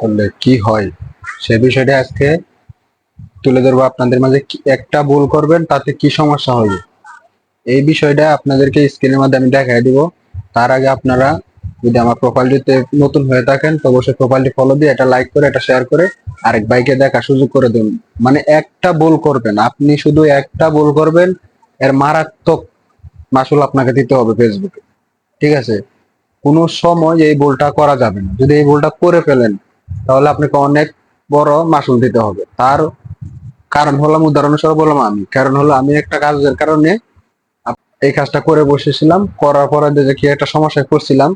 করলে কি হয়? সে বিষয়টা আজকে তুলে ধরবো আপনাদের মাঝে। একটা ভুল করবেন, তাতে কি সমস্যা হবে? এই বিষয়টা আপনাদেরকে স্ক্রিনের মাধ্যমে আমি দেখাই দিব। তার আগে আপনারা যদি আমার প্রোফাইলটিতে নতুন হয়ে থাকেন, তো অবশ্যই প্রোফাইলটি ফলো দিয়ে এটা লাইক করে, এটা শেয়ার করে আরেক বাইকে দেখা সুযোগ করে দিন। মানে একটা ভুল করবেন। আপনি শুধু একটা ভুল করবেন, এর মারাত্মক মাসুল আপনাকে দিতে হবে ফেসবুকে ঠিক আছে? কোনো সময় এই ভুলটা করা যাবে না। যদি এই ভুলটা করে ফেলেন তাহলে আপনাকে অনেক বড় মাসুল দিতে হবে। তার কারণ হলাম উদাহরণস্বরূপ বললাম আমি। কারণ হলো আমি একটা কাজের কারণে এই কাজটা করে বসেছিলাম। করার পরে কি একটা সমস্যায় পড়ছিলাম।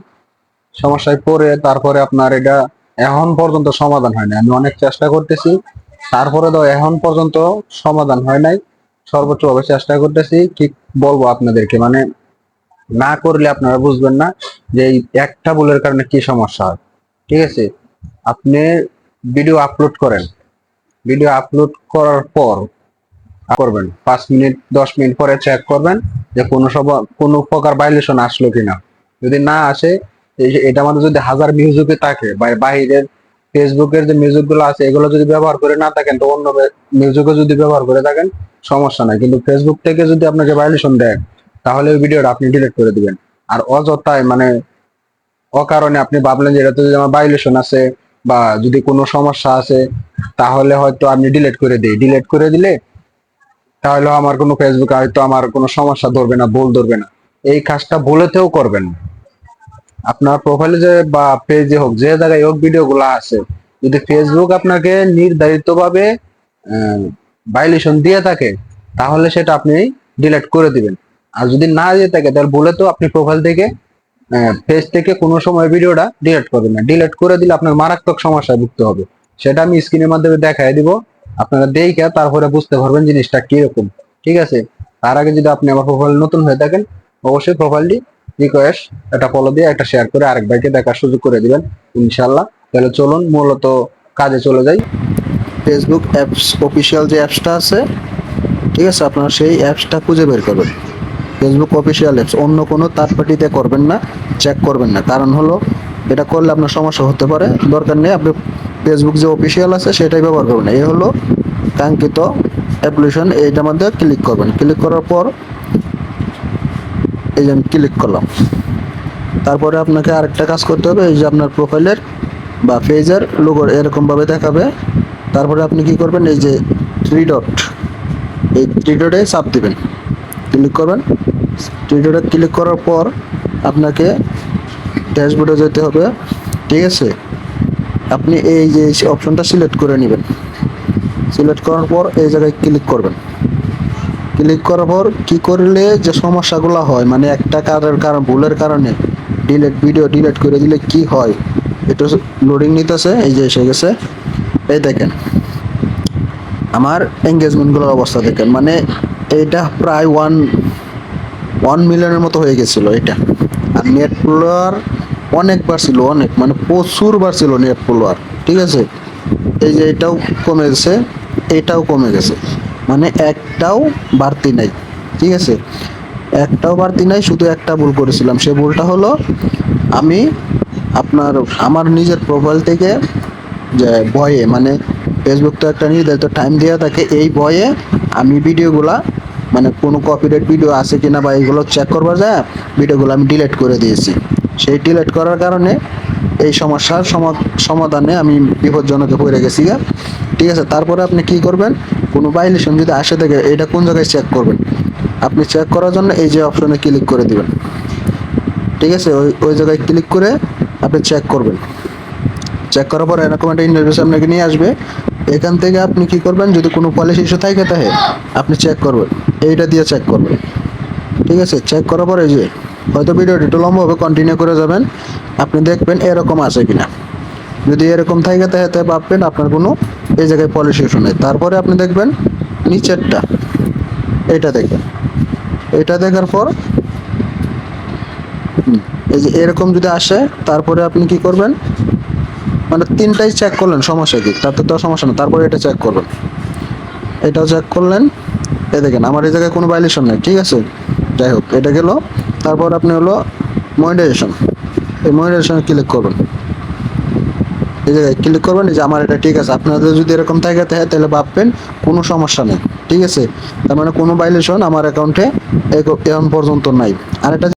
সমস্যায় পড়ে তারপরে আপনার এটা এখন পর্যন্ত সমাধান হয় না আমি অনেক চেষ্টা করতেছি। তারপরে তো এখন পর্যন্ত সমাধান হয় নাই। সর্বোচ্চ ভাবে চেষ্টা করতেছি। কি বলব আপনাদেরকে? মানে না করলে আপনারা বুঝবেন না যে একটা ভুলের কারণে কি সমস্যা হয়। ঠিক আছে? আপনি ভিডিও আপলোড করেন। ভিডিও আপলোড করার পর করবেন। পাঁচ মিনিট, দশ মিনিট পরে চেক করবেন যে কোনো সব, কোনো প্রকার ভাইলেশন আসলো কিনা। যদি না আসে এটা আমাদের যদি হাজার মিউজিকে থাকে, বা বাইরের ফেসবুকের যে মিউজিকগুলো আছে, এগুলো যদি ব্যবহার করে না থাকেন, তো অন্য মিউজিকও যদি ব্যবহার করে থাকেন, সমস্যা নাই। কিন্তু ফেসবুক থেকে যদি আপনাকে ভাইলেশন দেয়, তাহলে ওই ভিডিওটা আপনি ডিলিট করে দিবেন। আর অযথায় মানে অকারণে আপনি ভাবলেন যে এটাতে যদি আমার ভাইলেশন আছে বা যদি কোনো সমস্যা আছে, তাহলে হয়তো আমি ডিলেট করে দিই। ডিলেট করে দিলে তাহলে আমার কোনো ফেসবুকে হয়তো আমার কোনো সমস্যা ধরবে না, ভুল ধরবে না। এই কাজটা ভুলেতেও করবেন আপনার প্রোফাইলে যে বা পেজে হোক, যে জায়গায় হোক ভিডিও গুলো আছে, যদি ফেসবুক আপনাকে নির্ধারিত ভাবে ভাইলেশন দিয়ে থাকে, তাহলে সেটা আপনি ডিলিট করে দিবেন। আর যদি না দিয়ে থাকে, তাহলে ভুলে তো আপনি প্রোফাইল থেকে পেজ থেকে কোনো সময় ভিডিওটা ডিলিট করবে না। ডিলিট করে দিলে আপনার মারাত্মক সমস্যায় ভুগতে হবে। সেটা আমি স্ক্রিনের মাধ্যমে দেখাই দিব। আপনারা দেখে তারপরে বুঝতে পারবেন জিনিসটা কীরকম। ঠিক আছে? তার আগে যদি আপনি আমার প্রোফাইল নতুন হয়ে থাকেন, অবশ্যই প্রোফাইলটি রিকোয়েস্ট একটা ফলো দিয়ে একটা শেয়ার করে আরেক ভাইকে দেখার সুযোগ করে দিবেন ইনশাল্লাহ তাহলে চলুন, মূলত কাজে চলে যাই। ফেসবুক অ্যাপস অফিসিয়াল যে অ্যাপসটা আছে, ঠিক আছে? আপনারা সেই অ্যাপসটা খুঁজে বের করবেন। ফেসবুক অফিসিয়াল অ্যাপস অন্য কোনো থার্ড পার্টিতে করবেন না চেক করবেন না। কারণ হলো, এটা করলে আপনার সমস্যা হতে পারে, দরকার নেই, আপনি ফেসবুক যে অফিসিয়াল আছে, সেটাই ব্যবহার করবেন এই হলো কাঙ্ক্ষিত অ্যাপ্লিকেশন এইটার মধ্যে ক্লিক করবেন। ক্লিক করার পর এই যে আমি ক্লিক করলাম। তারপরে আপনাকে আরেকটা কাজ করতে হবে, এই যে আপনার প্রোফাইলের বা পেজের লোগো এরকমভাবে দেখাবে। তারপরে আপনি কি করবেন, এই যে থ্রি ডট এই থ্রি ডটে চাপ দিবেন। ক্লিক করবেন। ডটে ক্লিক করার পর আপনাকে ড্যাশবোর্ডে যেতে হবে। ঠিক আছে? আপনি এই যে অপশনটা সিলেক্ট করে নেবেন। সিলেক্ট করার পর এই জায়গায় ক্লিক করবেন। ক্লিক করার পর কি করলে যে সমস্যাগুলো হয় মানে একটা কারণের কারণ, ভুলের কারণে ডিলেট ভিডিও ডিলিট করে দিলে কি হয়? এটা লোডিং নিতেছে, এই যে এসে গেছে। এই দেখেন। আমার এঙ্গেজমেন্টগুলোর অবস্থা দেখেন। মানে এইটা প্রায় ওয়ান ওয়ান মিলিয়নের মতো হয়ে গেছিল এটা। আর নেট ফলোয়ার অনেকবার ছিল অনেক। মানে প্রচুর বার ছিল নেট ফলোয়ার ঠিক আছে? এই যে এটাও কমে গেছে, এটাও কমে গেছে। মানে একটাও বাড়তি নাই, ঠিক আছে? একটাও বাড়তি নাই, শুধু একটা ভুল করেছিলাম। সে ভুলটা হলো, আমি আপনার, আমার নিজের প্রোফাইল থেকে যে বয়ে মানে ফেসবুক তো একটা নির্ধারিত টাইম দেওয়া থাকে, এই বয়ে আমি ভিডিওগুলা মানে কোনো কপিরাইট ভিডিও আছে কিনা বা এইগুলো চেক করবার যায় ভিডিওগুলো আমি ডিলিট করে দিয়েছি। সেই ডিলিট করার কারণে এই সমস্যার সমা- সমাধানে আমি বিপজ্জনকে পড়ে গেছি গা। ঠিক আছে, তারপরে আপনি কি করবেন? কোনো ভাইলেশন যদি আসে থাকে এটা কোন জায়গায় চেক করবেন? আপনি চেক করার জন্য এই যে অপশনে ক্লিক করে দিবেন। ঠিক আছে, ওই ওই জায়গায় ক্লিক করে আপনি চেক করবেন। চেক করার পর এরকম একটা ইন্টারভিউ আপনাকে নিয়ে আসবে। এখান থেকে আপনি কি করবেন? যদি কোনো পলিসি ইস্যু থাকে তাহে আপনি চেক করবেন। এইটা দিয়ে চেক করবেন। ঠিক আছে? চেক করার পরে যে, হয়তো ভিডিওটি একটু লম্বা হবে কন্টিনিউ করে যাবেন। আপনি দেখবেন এরকম আছে কিনা। যদি এরকম থাকে তাহলে ভাববেন আপনার কোনো এই জায়গায় ইস্যু নেই। তারপরে আপনি দেখবেন নিচেরটা। এটা দেখবেন। এটা দেখার পর এই যে এরকম যদি আসে, তারপরে আপনি কি করবেন? মানে তিনটাই চেক করলেন, সমস্যা কি? তাতে তো সমস্যা না। তারপরে এটা চেক করবেন। এটাও চেক করলেন। এই দেখেন, আমার এই জায়গায় কোনো ভাইলেশন নেই, ঠিক আছে? যাই হোক, এটা গেল, তারপর আপনি হলো মনিটাইজেশন এই মনিটাইজেশন ক্লিক করবেন। এই জায়গায় ক্লিক করবেন যে আমার এটা ঠিক আছে। আপনাদের যদি এরকম থাকে, তাহলে ভাববেন কোনো সমস্যা নেই, ঠিক আছে? তার মানে কোনো ভাইলেশন আমার অ্যাকাউন্টে এখন পর্যন্ত নাই। আর এটা